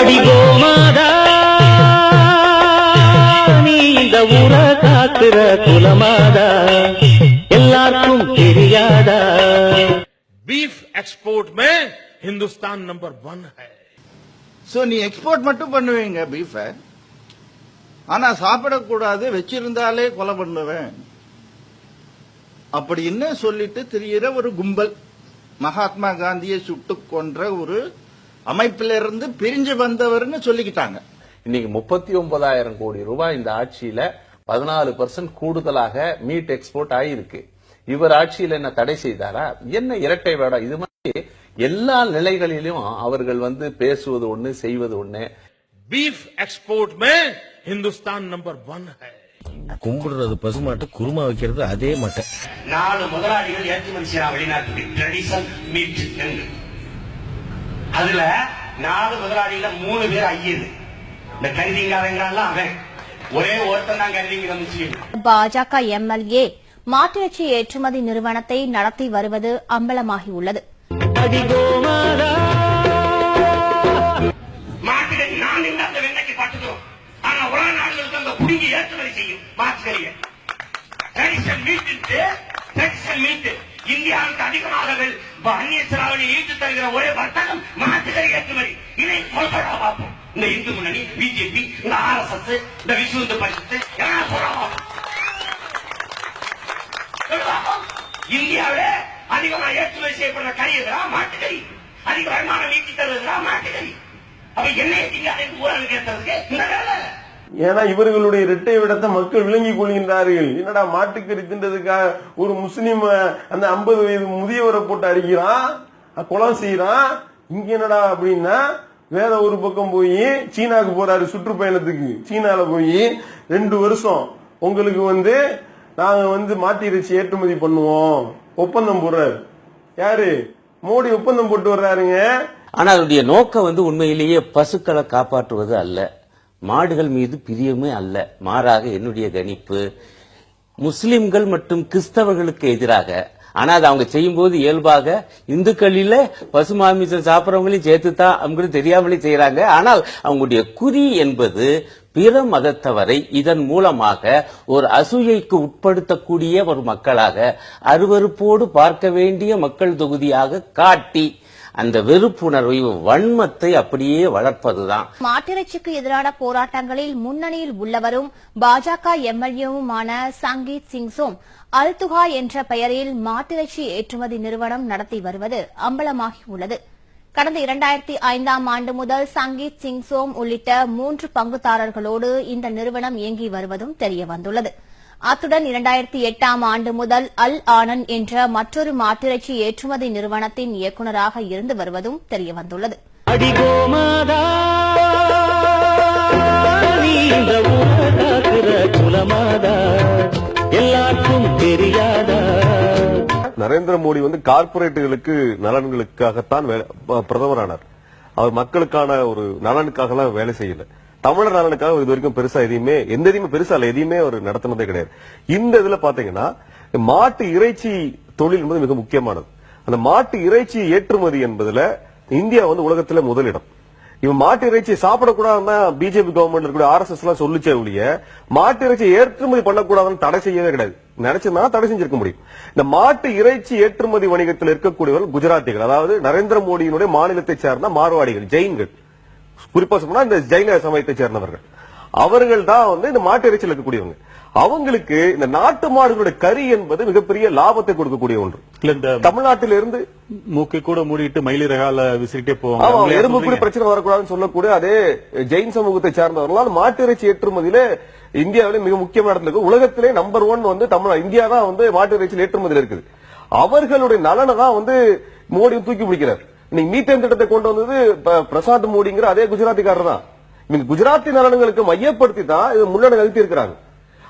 ஆடி நீ இந்த ஊர காத்துற குலமாதா எல்லாருக்கும் தெரியாதா? பீஃப் எக்ஸ்போர்ட் மே ஹிந்துஸ்தான் நம்பர் ஒன் ஹை நீ எக்ஸ்போர்ட் மட்டும் பண்ணுவீங்க பீஃபை ஆனா சாப்பிடக்கூடாது வச்சிருந்தாலே கொலை பண்ணுவேன். அப்படின்னு சொல்லிட்டு தெரியிற ஒரு கும்பல். மகாத்மா காந்தியை சுட்டு கொன்ற ஒரு அமைப்பிலிருந்து பிரிஞ்சு வந்தவர்னு சொல்லிக்கிட்டாங்க. இன்னைக்கு முப்பத்தி ஒன்பதாயிரம் கோடி ரூபாய் இந்த ஆட்சியில பதினாலு பர்சன்ட் கூடுதலாக மீட் எக்ஸ்போர்ட் ஆயிருக்கு. இவர் ஆட்சியில் என்ன தடை செய்தாரா? என்ன இரட்டை வேடா? இது மாதிரி எல்லா நிலைகளிலும் அவர்கள் வந்து பேசுவது ஒண்ணு செய்வது ஒண்ணு. பீஃப் எக்ஸ்போர்ட் மே இந்துஸ்தான் நம்பர் ஒன் கும்பிடுறது பசுமாட்டு குருமா வைக்கிறது அதே மட்டை. நாலு முதலாளிகள் ஏற்றுமதி செய்யலாம் வெளிநாட்டுடைய ட்ரெடிஷனல் மீட் என்று அதுல நாலு முதலாளிகள மூணு பேர் ஐயது இந்த கருதிங்காரங்கெல்லாம் அவன். ஒரே ஒருத்தன் தான் கருதிங்கிற முஸ்லீம் பாஜக எம்எல்ஏ மாட்டிறைச்சி ஏற்றுமதி நிறுவனத்தை நடத்தி வருவது அம்பலமாகியுள்ளது ஏற்றுமதி செய்யும். இந்தியாவுக்கு அதிகமாக அந்நிய செலாவணி ஈட்டு தருகிற ஒரே வர்த்தகம் மாற்றுகள் ஏற்றுமதி. இதை சொல்றா பார்ப்போம். இந்த இந்து முன்னணி பிஜேபி இந்த ஆர் எஸ் எஸ் இந்த விஸ்வ இந்து பரிசத்து எல்லாம் சொல்றா பார்ப்போம். இந்தியாவில அதிகமாக ஏற்றுமதி செய்யப்படுற கறி எதுரா மாட்டுக்கறி. அதிக வருமானம் ஈட்டி தருவதுரா மாட்டுக்கறி. அப்ப என்ன திங்காத ஊழல் கேட்டதுக்கு இந்த வேலை. ஏன்னா இவர்களுடைய இரட்டை விடத்தை மக்கள் விளங்கிக் கொள்கின்றார்கள். என்னடா மாட்டுக்கறி தின்றதுக்காக ஒரு முஸ்லீம் அந்த ஐம்பது வயது முதியவரை போட்டு அடிக்கிறான்? குளம் செய்யறான் இங்க என்னடா அப்படின்னா வேற ஒரு பக்கம் போய் சீனாக்கு போறாரு சுற்றுப்பயணத்துக்கு. சீனால போய் ரெண்டு வருஷம் உங்களுக்கு வந்து நாங்க வந்து மாட்டு இறைச்சி ஏற்றுமதி பண்ணுவோம். ஒப்பந்தம் போடுறாரு. யாரு? மோடி ஒப்பந்தம் போட்டு வர்றாருங்க. ஆனா அதனுடைய நோக்கம் வந்து உண்மையிலேயே பசுக்களை காப்பாற்றுவது அல்ல. மாடுகள் மீது பிரியமே அல்ல. மாறாக என்னுடைய கணிப்பு முஸ்லிம்கள் மற்றும் கிறிஸ்தவர்களுக்கு எதிராக ஆனா அது அவங்க செய்யும் போது இயல்பாக இந்துக்களில பசுமாமிசம் சாப்பிட்றவங்களையும் சேர்த்து தான் அவங்களுக்கு தெரியாமலே செய்யறாங்க ஆனால் அவங்களுடைய குறி என்பது பிற மதத்தவரை இதன் மூலமாக ஒரு அசூயைக்கு உட்படுத்தக்கூடிய ஒரு மக்களாக அருவருப்போடு பார்க்க வேண்டிய மக்கள் தொகுதியாக காட்டி அந்த வெறுப்புணர்வு வன்மத்தை அப்படியே வளர்ப்பதுதான். மாட்டிறைச்சிக்கு எதிரான போராட்டங்களில் முன்னணியில் உள்ளவரும் பாஜக எம்எல்ஏவுமான சங்கீத் சிங்ஸும் அல்துகா என்ற பெயரில் மாட்டிறைச்சி ஏற்றுமதி நிறுவனம் நடத்தி வருவது அம்பலமாகியுள்ளது கடந்த இரண்டாயிரத்தி ஐந்தாம் ஆண்டு முதல் சங்கீத் சிங் சோம் உள்ளிட்ட மூன்று பங்குதாரர்களோடு இந்த நிறுவனம் இயங்கி வருவதும் தெரியவந்துள்ளது அத்துடன் இரண்டாயிரத்தி எட்டாம் ஆண்டு முதல் அல் ஆனந்த் என்ற மற்றொரு மாட்டிறைச்சி ஏற்றுமதி நிறுவனத்தின் இயக்குநராக இருந்து வருவதும் தெரியவந்துள்ளது. எல்லாருக்கும் தெரியாதா? நரேந்திர மோடி வந்து கார்பரேட்டுகளுக்கு நலன்களுக்காகத்தான் பிரதமரானார். அவர் மக்களுக்கான ஒரு நலனுக்காக வேலை செய்யல. தமிழர் நலனுக்காக இது வரைக்கும் பெருசா எதையுமே எந்த எதையுமே பெருசா இல்ல. எதையுமே அவர் நடத்தினதே கிடையாது. இந்த இதுல பாத்தீங்கன்னா மாட்டு இறைச்சி தொழில் என்பது மிக முக்கியமானது. அந்த மாட்டு இறைச்சி ஏற்றுமதி என்பதுல இந்தியா வந்து உலகத்துல முதலிடம். இவன் மாட்டு இறைச்சியை சாப்பிடக்கூடாதுன்னா பிஜேபி கவர்மெண்ட் இருக்கக்கூடிய ஆர்எஸ்எஸ் எல்லாம் சொல்லிச்சே ஒழிய மாட்டு இறைச்சியை ஏற்றுமதி பண்ணக்கூடாதுன்னு தடை செய்யவே கிடையாது. நினைச்சிருந்தா தடை செஞ்சிருக்க முடியும். இந்த மாட்டு இறைச்சி ஏற்றுமதி வணிகத்தில் இருக்கக்கூடியவர்கள் குஜராத்திகள் அதாவது நரேந்திர மோடியினுடைய மாநிலத்தை சேர்ந்த மார்வாடிகள் ஜெயின்கள். குறிப்பா சொன்னா இந்த ஜெயின சமயத்தை சேர்ந்தவர்கள். அவர்கள் தான் வந்து இந்த மாட்டு இறைச்சியில் இருக்கக்கூடியவங்க. அவங்களுக்கு இந்த நாட்டு மாடுகளுடைய கறி என்பது மிகப்பெரிய லாபத்தை கொடுக்கக்கூடிய ஒன்று. இல்ல இந்த தமிழ்நாட்டிலிருந்து மூக்கை கூட மூடிட்டு மயிலிறகால விசிறிட்டே ஆமா போவாங்க எறும்பு கூட பிரச்சனை வரக்கூடாதுன்னு சொல்லக்கூடிய அதே ஜெயின் சமூகத்தை சார்ந்தவர்களால் மாட்டு இறைச்சி ஏற்றுமதியில இந்தியாவிலே மிக முக்கியமான இடத்துல இருக்கு. உலகத்திலே நம்பர் ஒன் வந்து தமிழ் இந்தியா தான் வந்து மாட்டு இறைச்சி ஏற்றுமதியில் இருக்குது. அவர்களுடைய நலனை தான் வந்து மோடி தூக்கி பிடிக்கிறார். இன்னைக்கு மீத்தேன் திட்டத்தை கொண்டு வந்தது பிரசாத் மோடிங்கிற அதே குஜராத்திக்காரர் தான். இவங்க குஜராத்தி நலன்களுக்கு மையப்படுத்தி தான் இது முன்னணி நிறுத்தி இருக்கிறாங்க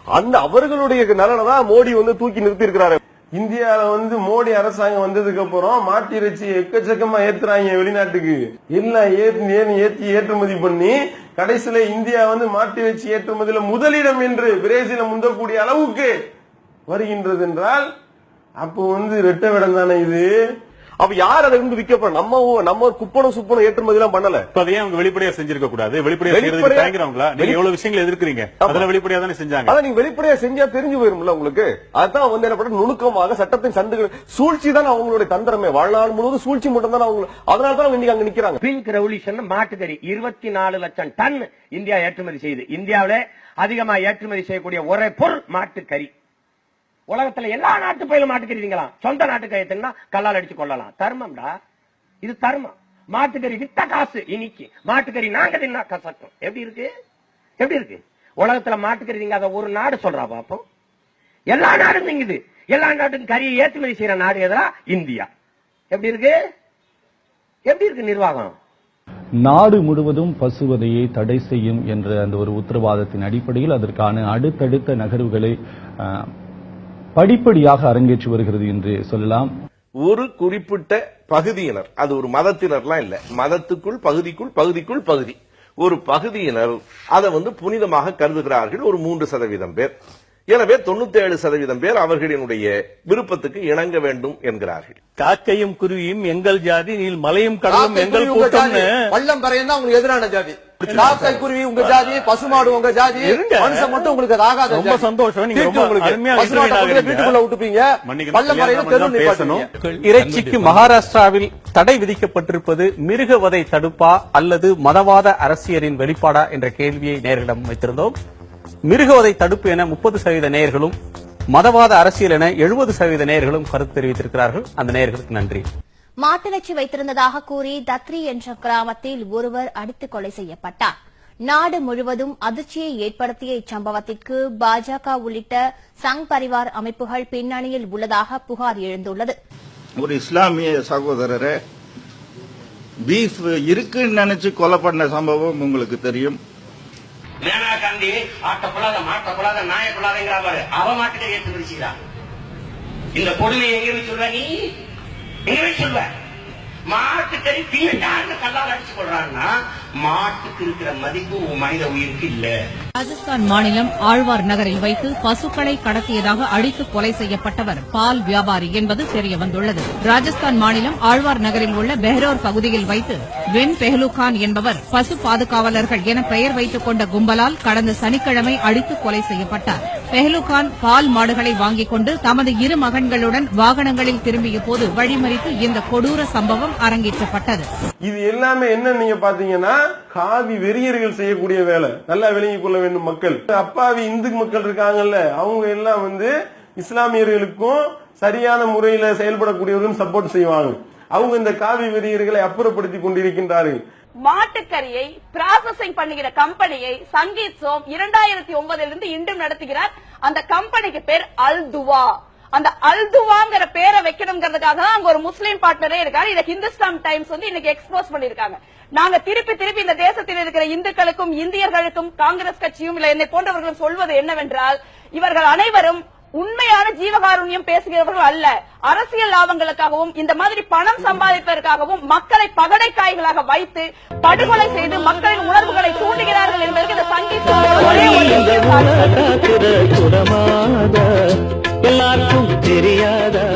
அந்த அவர்களுடைய நலனை தான் மோடி வந்து தூக்கி நிறுத்தி இருக்கிறாரு இந்தியால வந்து மோடி அரசாங்கம் வந்ததுக்கு அப்புறம் மாட்டு இறைச்சி எக்கச்சக்கமா ஏத்துறாங்க வெளிநாட்டுக்கு. எல்லாம் ஏத்தி ஏத்தி ஏற்றுமதி பண்ணி கடைசியில இந்தியா வந்து மாட்டு இறைச்சி ஏற்றுமதியில முதலிடம் என்று பிரேசில முந்தக்கூடிய அளவுக்கு வருகின்றது என்றால் அப்போ வந்து ரெட்ட விடம் தானே இது? அப்ப யார் அதை இருந்து விற்க போறோம் நம்ம நம்ம குப்பனம் சுப்பனம் ஏற்றுமதி எல்லாம் பண்ணல அதை ஏன் அவங்க வெளிப்படையா செஞ்சிருக்க கூடாது? வெளிப்படையா செய்யறதுக்கு தயங்குறவங்களா? நீங்க எவ்வளவு விஷயங்கள் எதிர்க்கிறீங்க? அதுல வெளிப்படையா தானே செஞ்சாங்க. அதான் நீங்க வெளிப்படையா செஞ்சா தெரிஞ்சு போயிரும்ல உங்களுக்கு. அதான் வந்து என்ன பண்ண நுணுக்கமாக சட்டத்தின் சந்துகள் சூழ்ச்சி தான் அவங்களுடைய தந்திரமே. வாழ்நாள் முழுவதும் சூழ்ச்சி மட்டும் தான் அவங்க அதனால தான் இன்னைக்கு அங்க நிக்கிறாங்க. பிங்க் ரெவல்யூஷன் மாட்டுக்கறி இருபத்தி நாலு லட்சம் டன் இந்தியா ஏற்றுமதி செய்யுது. இந்தியாவில அதிகமா ஏற்றுமதி செய்யக்கூடிய ஒரே பொருள் மாட்டுக்கறி. உலகத்துல எல்லா நாட்டு பயிலும் மாட்டுக்கறி சொந்த நாட்டுக்கறி தின்னா கல்லால் அடிச்சு கொள்ளலாம் தர்மம்டா. இது தர்மம். மாட்டுக்கறி வித்த காசு இனிக்கு மாட்டுக்கறி நாங்க தின்னா கசக்கும் எப்படி இருக்கு? எப்படி இருக்கு? உலகத்துல மாட்டுக்கறி திங்காத ஒரு நாடு சொல்றா பாப்போம் எல்லா நாடும் நீங்குது எல்லா நாட்டுக்கும் கறியை ஏற்றுமதி செய்யற நாடு எதிரா இந்தியா. எப்படி இருக்கு? எப்படி இருக்கு நிர்வாகம்? நாடு முழுவதும் பசுவதையை தடை செய்யும் என்ற அந்த ஒரு உத்தரவாதத்தின் அடிப்படையில் அதற்கான அடுத்தடுத்த நகர்வுகளை படிப்படியாக அரங்கேற்றி வருகிறது என்று சொல்லலாம். ஒரு குறிப்பிட்ட பகுதியினர் அது ஒரு மதத்தினர்லாம் இல்ல. மதத்துக்குள் பகுதிக்குள் பகுதிக்குள் பகுதி. ஒரு பகுதியினர் அதை வந்து புனிதமாக கருதுகிறார்கள் ஒரு மூன்று சதவீதம் பேர். எனவே தொண்ணூத்தி ஏழு சதவீதம் பேர் அவர்களினுடைய விருப்பத்துக்கு இணங்க வேண்டும் என்கிறார்கள். காக்கையும் குருவியும் எங்கள் ஜாதி நீல் மலையும் கடலும் எங்கள் கூட்டம்னு பள்ளம் கரையும் தான் உங்களுக்கு எதிரான ஜாதி. காக்கை குருவி உங்க ஜாதி பசுமாடு உங்க ஜாதி. மனுஷன் மட்டும் உங்களுக்கு ஆகாத ரொம்ப. சந்தோஷம். நீங்க ரொம்ப. வீட்டுக்குள்ள விட்டுப்பீங்க. இறைச்சிக்கு மகாராஷ்டிராவில் தடை விதிக்கப்பட்டிருப்பது மிருகவதை தடுப்பா அல்லது மதவாத அரசியலின் வெளிப்பாடா என்ற கேள்வியை நேர்களிடம் வைத்திருந்தோம் மிருகவதை தடுப்பு என முப்பது சதவீத நேயர்களும் மதவாத அரசியல் என எழுபது சதவீத நேயர்களும் கருத்து தெரிவித்திருக்கிறார்கள் அந்த நேயர்களுக்கு நன்றி மாட்டிறைச்சி வைத்திருந்ததாக கூறி தத்ரி என்ற கிராமத்தில் ஒருவர் அடித்து கொலை செய்யப்பட்டார். நாடு முழுவதும் அதிர்ச்சியை ஏற்படுத்திய இச்சம்பவத்திற்கு பாஜக உள்ளிட்ட சங் பரிவார் அமைப்புகள் பின்னணியில் உள்ளதாக புகார் எழுந்துள்ளது. ஒரு இஸ்லாமிய சகோதரரை பீஃப் இருக்குன்னு நினைச்சு கொலை பண்ண சம்பவம் உங்களுக்கு தெரியும். மேனா காந்தி ஆட்ட கொள்ளாத மாட்ட கொள்ளாத நாய கொள்ளாதங்கிற பாரு அவ எடுத்து பிரிச்சுக்கிறான் இந்த கொடுமை எங்க சொல்ற நீ? நீங்களே சொல்ல? சொல்வ மாட்டுக்கறி பீட்டான்னு கல்லால் அடிச்சு கொள்றான்னா மாட்டுக்கு இருக்கிற மதிப்பு உன் மனித உயிருக்கு இல்ல ராஜஸ்தான் மாநிலம் ஆழ்வார் நகரில் வைத்து பசுக்களை கடத்தியதாக அடித்து கொலை செய்யப்பட்டவர் பால் வியாபாரி என்பது தெரியவந்துள்ளது. ராஜஸ்தான் மாநிலம் ஆழ்வார் நகரில் உள்ள பெஹ்ரோர் பகுதியில் வைத்து வென் பெஹ்லுகான் என்பவர் பசு பாதுகாவலர்கள் என பெயர் வைத்துக் கொண்ட கும்பலால் கடந்த சனிக்கிழமை அடித்து கொலை செய்யப்பட்டார். பெஹ்லுகான் பால் மாடுகளை வாங்கிக் கொண்டு தமது இரு மகன்களுடன் வாகனங்களில் திரும்பிய போது வழிமறித்து இந்த கொடூர சம்பவம் அரங்கேற்றப்பட்டது. இது எல்லாமே என்ன நீங்க பாத்தீங்கன்னா காவி வெறியர்கள் செய்யக்கூடிய வேலை. நல்லா விளங்கிக் கொள்ள வேண்டும் மக்கள். அப்பாவி இந்து மக்கள் இருக்காங்கல்ல அவங்க எல்லாம் வந்து இஸ்லாமியர்களுக்கும் சரியான முறையில செயல்படக்கூடியவர்களும் சப்போர்ட் செய்வாங்க. அவங்க இந்த காவி வெறியர்களை அப்புறப்படுத்தி கொண்டிருக்கின்றார்கள். மாட்டுக்கறியை ப்ராசஸிங் பண்ணுகிற கம்பெனியை சங்கீத் சோம் இரண்டாயிரத்தி ஒன்பதுல இருந்து இன்றும் நடத்துகிறார். அந்த கம்பெனிக்கு பேர் அல்துவா. அந்த அல்துவாங்கிற பேரை வைக்கணுங்கிறதுக்காக தான் அங்க ஒரு முஸ்லீம் பார்ட்னரே இருக்காரு. இதை ஹிந்துஸ்தான் டைம்ஸ் வந்து இன்னைக்கு எக்ஸ்போஸ் பண்ணிருக்காங்க நாங்க திருப்பி திருப்பி இந்த தேசத்தில் இருக்கிற இந்துக்களுக்கும் இந்தியர்களுக்கும் காங்கிரஸ் கட்சியும் இல்ல என்னை போன்றவர்களும் சொல்வது என்னவென்றால் இவர்கள் அனைவரும் உண்மையான ஜீவகாருண்யம் பேசுகிறவர்கள் அல்ல. அரசியல் லாபங்களுக்காகவும் இந்த மாதிரி பணம் சம்பாதிப்பதற்காகவும் மக்களை பகடைக்காய்களாக வைத்து படுகொலை செய்து மக்களின் உணர்வுகளை தூண்டுகிறார்கள் என்பதற்கு இந்த சங்கீத் ஒரே ஒரு எல்லாருக்கும் தெரியாதா?